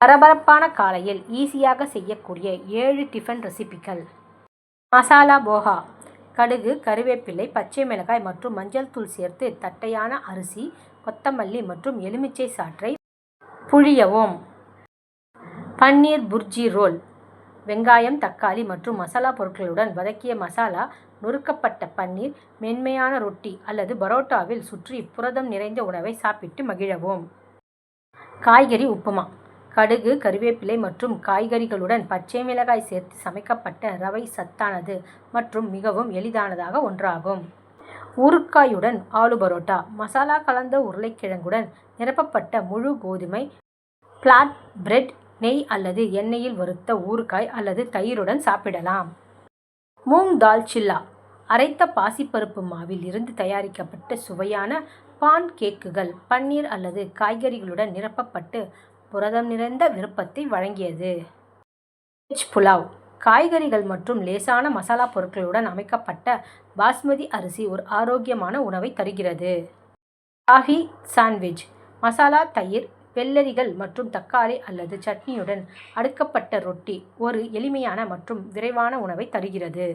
பரபரப்பான காலையில் ஈஸியாக செய்யக்கூடிய ஏழு டிஃபன் ரெசிபிகள். மசாலா போஹா கடுகு கருவேப்பிலை பச்சை மிளகாய் மற்றும் மஞ்சள் தூள் சேர்த்து தட்டையான அரிசி கொத்தமல்லி மற்றும் எலுமிச்சை சாற்றை புழியவும். பன்னீர் புர்ஜி ரோல் வெங்காயம் தக்காளி மற்றும் மசாலா பொருட்களுடன் வதக்கிய மசாலா நொறுக்கப்பட்ட பன்னீர் மென்மையான ரொட்டி அல்லது பரோட்டாவில் சுற்றி புரதம் நிறைந்த உணவை சாப்பிட்டு மகிழவும். காய்கறி உப்புமா கடுகு கருவேப்பிலை மற்றும் காய்கறிகளுடன் பச்சை மிளகாய் சேர்த்து சமைக்கப்பட்ட ரவை சத்தானது மற்றும் மிகவும் எளிதானதாக ஒன்றாகும். ஊறுக்காயுடன் ஆலு பரோட்டா மசாலா கலந்த உருளைக்கிழங்குடன் நிரப்பப்பட்ட முழு கோதுமை பிளாட் பிரெட் நெய் அல்லது எண்ணெயில் வறுத்த ஊறுகாய் அல்லது தயிருடன் சாப்பிடலாம். மூங் தால் சில்லா அரைத்த பாசிப்பருப்பு மாவில் இருந்து தயாரிக்கப்பட்ட சுவையான பான் கேக்குகள் பன்னீர் அல்லது காய்கறிகளுடன் நிரப்பப்பட்டு புரதம் நிறைந்த விருப்பத்தை வழங்கியது. வெஜ் புலாவ் காய்கறிகள் மற்றும் லேசான மசாலா பொருட்களுடன் அமைக்கப்பட்ட பாஸ்மதி அரிசி ஒரு ஆரோக்கியமான உணவை தருகிறது. ராகி சாண்ட்விச் மசாலா தயிர் வெள்ளரிகள் மற்றும் தக்காளி அல்லது சட்னியுடன் அடுக்கப்பட்ட ரொட்டி ஒரு எளிமையான மற்றும் விரைவான உணவை தருகிறது.